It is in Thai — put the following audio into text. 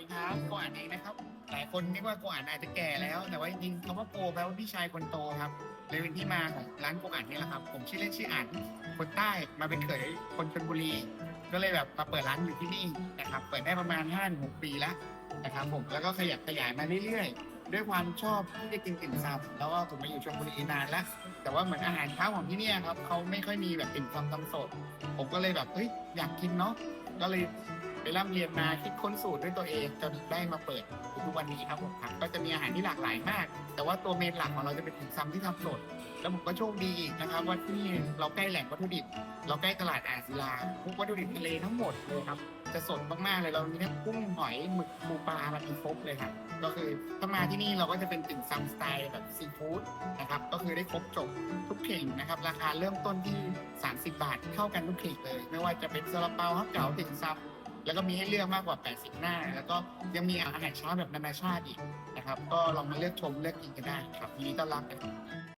ดีครับโกอ่านเองนะครับ หลายคนนึกว่าโกอ่านอาจจะแก่แล้ว แต่ว่าจริงๆคำว่าโกแปลว่าพี่ชายคนโตครับเลยเป็นที่มาของร้านโกอ่านนี่แหละครับ ผมชื่อเล่นชื่ออ่านคนใต้มาเป็นเขยคนชลบุรี ก็เลยแบบมาเปิดร้านอยู่ที่นี่นะครับ เปิดได้ประมาณ5้าหกปีแล้วนะครับผมแล้วก็ขยับขยายมาเรื่อยๆ ด้วยความชอบที่จะกินติ่มซำแล้วก็ผมมาอยู่ชลบุรีนานแล้ว แต่ว่าเหมือนอาหารเช้าของที่เนี่ยครับเขาไม่ค่อยมีแบบติ่มซำตำสด ผมก็เลยแบบเฮ้ยอยากกินเนาะก็เลย ร่ำเรียนมาคิดค้นสูตรด้วยตัวเองจนได้มาเปิดทุกวันนี้ครับผมครับก็จะมีอาหารที่หลากหลายมาก แต่ว่าตัวเมนหลักของเราจะเป็นติ่มซำที่ทำสดแล้วผมก็โชคดีอีกนะครับว่าที่นี่เราใกล้แหล่งวัตถุดิบ เราใกล้ตลาดอ่างศิลาพวกวัตถุดิบทะเลทั้งหมดเลยครับจะสดมากๆเลยเรามีทั้งกุ้งหอยหมึกปูปลามันมีครบเลยครับก็คือถ้ามาที่นี่เราก็จะเป็นติ่มซำสไตล์แบบซีฟู้ดนะครับก็คือได้ครบจบทุกเข่งนะครับ ราคาเริ่มต้นที่ 30 บาทเท่ากันทุกเข่งเลย ไม่ว่าจะเป็นซาลาเปาฮักเก๋าติ่มซำ แล้วก็มีให้เลือกมากกว่า 80 หน้า แล้วก็ยังมีอาหารเช้าแบบนานาชาติอีกนะครับ ก็ลองมาเลือกชมเลือกกินกันได้ครับยินดีต้อนรับนะครับ